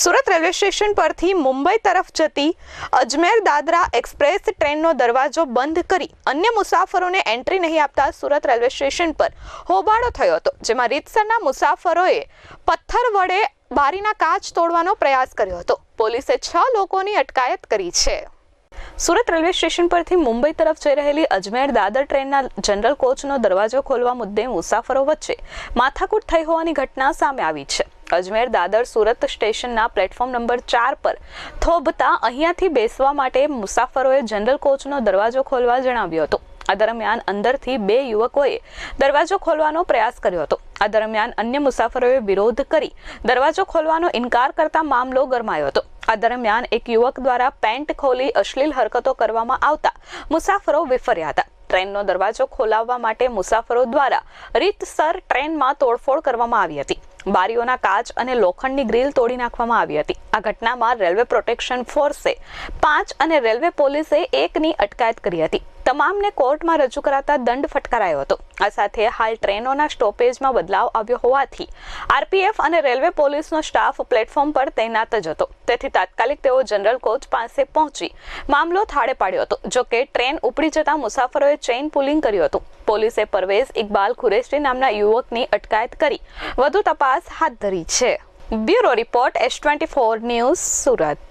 Surat railway station પરથી મુંબઈ તરફ જતી અજમેર દાદરા એક્સપ્રેસ ટ્રેનનો દરવાજો બંધ કરી અન્ય મુસાફરોને એન્ટ્રી નહીં આપતા સુરત રેલવે સ્ટેશન પર હોબાળો થયો હતો, જેમાં રીતસરના મુસાફરોએ પથ્થર વડે બારીના કાચ તોડવાનો પ્રયાસ કર્યો હતો. પોલીસે છ લોકોની અટકાયત કરી છે. સુરત રેલવે સ્ટેશન પરથી મુંબઈ તરફ જઈ રહેલી અજમેર દાદર ટ્રેનના જનરલ કોચનો દરવાજો ખોલવા મુદ્દે મુસાફરો વચ્ચે માથાકૂટ થઈ હોવાની ઘટના સામે આવી છે. અજમેર દાદર સુરત સ્ટેશનના પ્લેટફોર્મ નંબર ચાર પર થોભતા અહીંયાથી બેસવા માટે મુસાફરોએ જનરલ કોચનો દરવાજો ખોલવા જણાવ્યો હતો. આ દરમિયાન અંદરથી બે યુવકોએ દરવાજો ખોલવાનો પ્રયાસ કર્યો હતો. આ દરમિયાન અન્ય મુસાફરોએ વિરોધ કરી દરવાજો ખોલવાનો ઇનકાર કરતા મામલો ગરમાયો હતો. આ દરમિયાન એક યુવક દ્વારા પેન્ટ ખોલી અશ્લીલ હરકતો કરવામાં આવતા મુસાફરો વિફર્યા હતા. ટ્રેનનો દરવાજો ખોલાવવા માટે મુસાફરો દ્વારા રીતસર ટ્રેનમાં તોડફોડ કરવામાં આવી હતી. બારીઓના કાચ અને લોખંડની ગ્રીલ તોડી નાખવામાં આવી હતી. આ ઘટનામાં રેલવે પ્રોટેક્શન ફોર્સે પાંચ અને રેલવે પોલીસે એકની અટકાયત કરી હતી. તમામને કોર્ટમાં રજૂ કરાતા દંડ ફટકારાયો હતો. આ સાથે હાલ ટ્રેનોના સ્ટોપેજમાં બદલાવ આવ્યો હોવાથી આરપીએફ અને રેલવે પોલીસનો સ્ટાફ પ્લેટફોર્મ પર તૈનાત જ હતો. તેથી તાત્કાલિક તેઓ જનરલ કોચ પાસે પહોંચી મામલો થાળે પાડ્યો હતો, જો કે ટ્રેન ઉપડી જતા મુસાફરોએ ચેઇન પુલિંગ કર્યું હતું. પોલીસે પરવેઝ ઇકબાલ ખુરેશી નામના યુવકની અટકાયત કરી. વધુ તપાસ હાથ ધરી છે. Bureau report S twenty four news Surat.